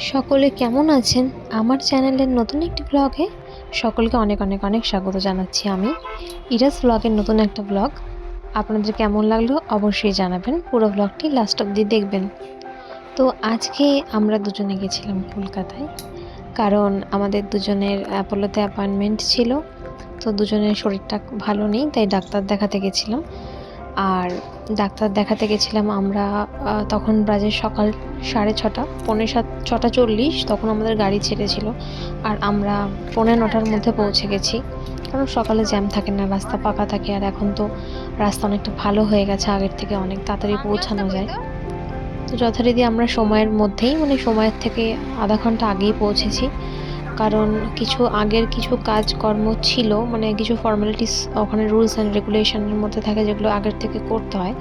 সকলে কেমন আছেন? আমার চ্যানেলের নতুন একটি ব্লগে সকলকে অনেক অনেক অনেক স্বাগত জানাচ্ছি আমি। ইরাস ব্লগের নতুন একটা ব্লগ আপনাদের কেমন লাগল অবশ্যই জানাবেন। পুরো ব্লগটি লাস্ট অব্দি দেখবেন। তো আজকে আমরা দুজনে গেছিলাম কলকাতায়। কারণ আমাদের দুজনের অ্যাপোলোতে অ্যাপয়েন্টমেন্ট ছিল। তো দুজনের শরীরটা ভালো নেই, তাই ডাক্তার দেখাতে গেছিলাম। আর ডাক্তার দেখাতে গেছিলাম আমরা তখন বাজে সকাল সাড়ে ছটা, পৌনে সাত, ছটা চল্লিশ, তখন আমাদের গাড়ি ছেড়েছিল। আর আমরা পৌনে নটার মধ্যে পৌঁছে গেছি। কারণ সকালে জ্যাম থাকে না, রাস্তা পাকা থাকে, আর এখন তো রাস্তা অনেকটা ভালো হয়ে গেছে, আগের থেকে অনেক তাড়াতাড়ি পৌঁছানো যায়। তো যথারীতি আমরা সময়ের মধ্যেই মানে সময়ের থেকে আধা ঘণ্টা আগেই পৌঁছেছি। কারণ কিছু আগের কিছু কাজকর্ম ছিল মানে কিছু ফর্মালিটিস ওখানে রুলস অ্যান্ড রেগুলেশনের মধ্যে থাকে যেগুলো আগের থেকে করতে হয়,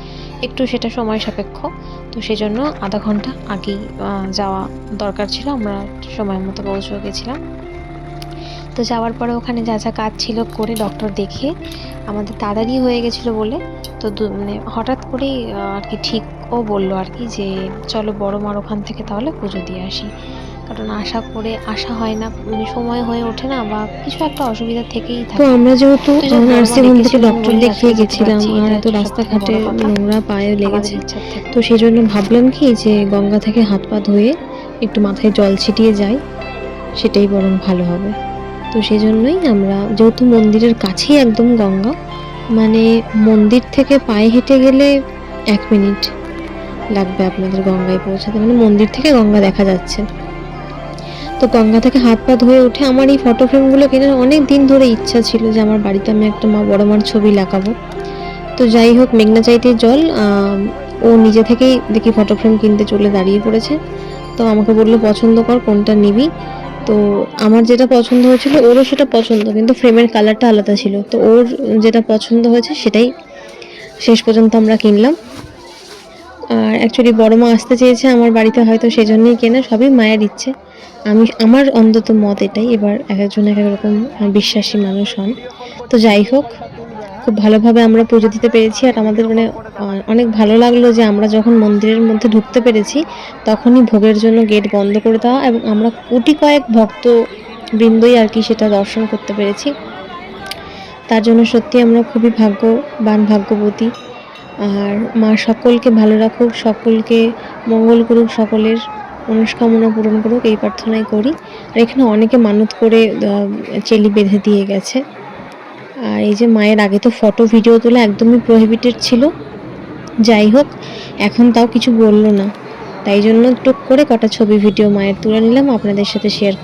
একটু সেটা সময় সাপেক্ষ। তো সেজন্য আধা ঘণ্টা আগেই যাওয়া দরকার ছিল, আমরা সময় মতো পৌঁছে গেছিলাম। তো যাওয়ার পরে ওখানে যা যা কাজ ছিল করে ডক্টর দেখে, আমাদের তাড়াতাড়ি হয়ে গেছিল বলে, তো মানে হঠাৎ করেই আর কি ঠিক ও বলল আর কি যে, চলো বড় মার ওখান থেকে তাহলে পুজো দিয়ে আসি। কারণ আশা করে আশা হয় না মানে সময় হয়ে ওঠে না বা কিছু একটা অসুবিধা থেকেই তো থাকে। আমরা যেহেতু তো নার্সিং হোম থেকে ডক্টর দেখিয়ে গেছিলাম আর এটা এত একটা রাস্তা সবথেকে ঘাটে বড় কথা। নোংরা পায়ে লেগেছে। তো সেই জন্য ভাবলাম কি যে গঙ্গা থেকে হাত পা ধুয়ে একটু মাথায় জল ছিটিয়ে যাই সেটাই বরং ভালো হবে। তো সেই জন্যই আমরা যেহেতু মন্দিরের কাছেই একদম গঙ্গা মানে মন্দির থেকে পায়ে হেঁটে গেলে এক মিনিট লাগবে আপনাদের গঙ্গায় পৌঁছাতে মানে মন্দির থেকে গঙ্গা দেখা যাচ্ছে। তো গঙ্গা থেকে হাত পা ধুয়ে উঠে আমার এই ফটো ফ্রেমগুলো কেনার অনেক দিন ধরে ইচ্ছা ছিল যে আমার বাড়িতে আমি একটা মা বড় মার ছবি লাগাবো। তো যাই হোক, মেঘনা চাইতে জল ও নিজে থেকেই দেখি ফটো ফ্রেম কিনতে চলে দাঁড়িয়ে পড়েছে। তো আমাকে বলল, পছন্দ কর, কোনটা নিবি? তো আমার যেটা পছন্দ হয়েছিল, ওরও সেটা পছন্দ, কিন্তু ফ্রেমের কালারটা আলাদা ছিল। তো ওর যেটা পছন্দ হয়েছে সেটাই শেষ পর্যন্ত আমরা কিনলাম। আর অ্যাকচুয়ালি বড় মা আসতে চেয়েছে আমার বাড়িতে, হয়তো সেই জন্যই কেনা, সবই মায়ের ইচ্ছে। আমি, আমার অন্তত মত এটাই, এবার এক একজন এক এক রকম বিশ্বাসী মানুষ হন। তো যাই হোক, খুব ভালোভাবে আমরা পুজো দিতে পেরেছি, আর আমাদের মানে অনেক ভালো লাগল যে আমরা যখন মন্দিরের মধ্যে ঢুকতে পেরেছি, তখনই ভোগের জন্য গেট বন্ধ করে দেওয়া এবং আমরা কোটি কয়েক ভক্ত বৃন্দই আর কি সেটা দর্শন করতে পেরেছি। তার জন্য সত্যি আমরা খুবই ভাগ্যবান, ভাগ্যবতী। আর মা সকলকে ভালো রাখুক, সকলকে মঙ্গল করুক, সকলের মনস্কামনা পূরণ করুক, এই প্রার্থনাই করি। আর এখানে অনেকে মানত করে চেলি বেঁধে দিয়ে গেছে। আর এই যে মায়ের আগে তো ফটো ভিডিও তোলা একদমই প্রহিবিটেড ছিল। যাই হোক, এখন তাও কিছু বলল না। তাই জন্য টুক করে কটা ছবি ভিডিও মায়ের তুলে নিলাম। আপনাদের সাথে শেয়ার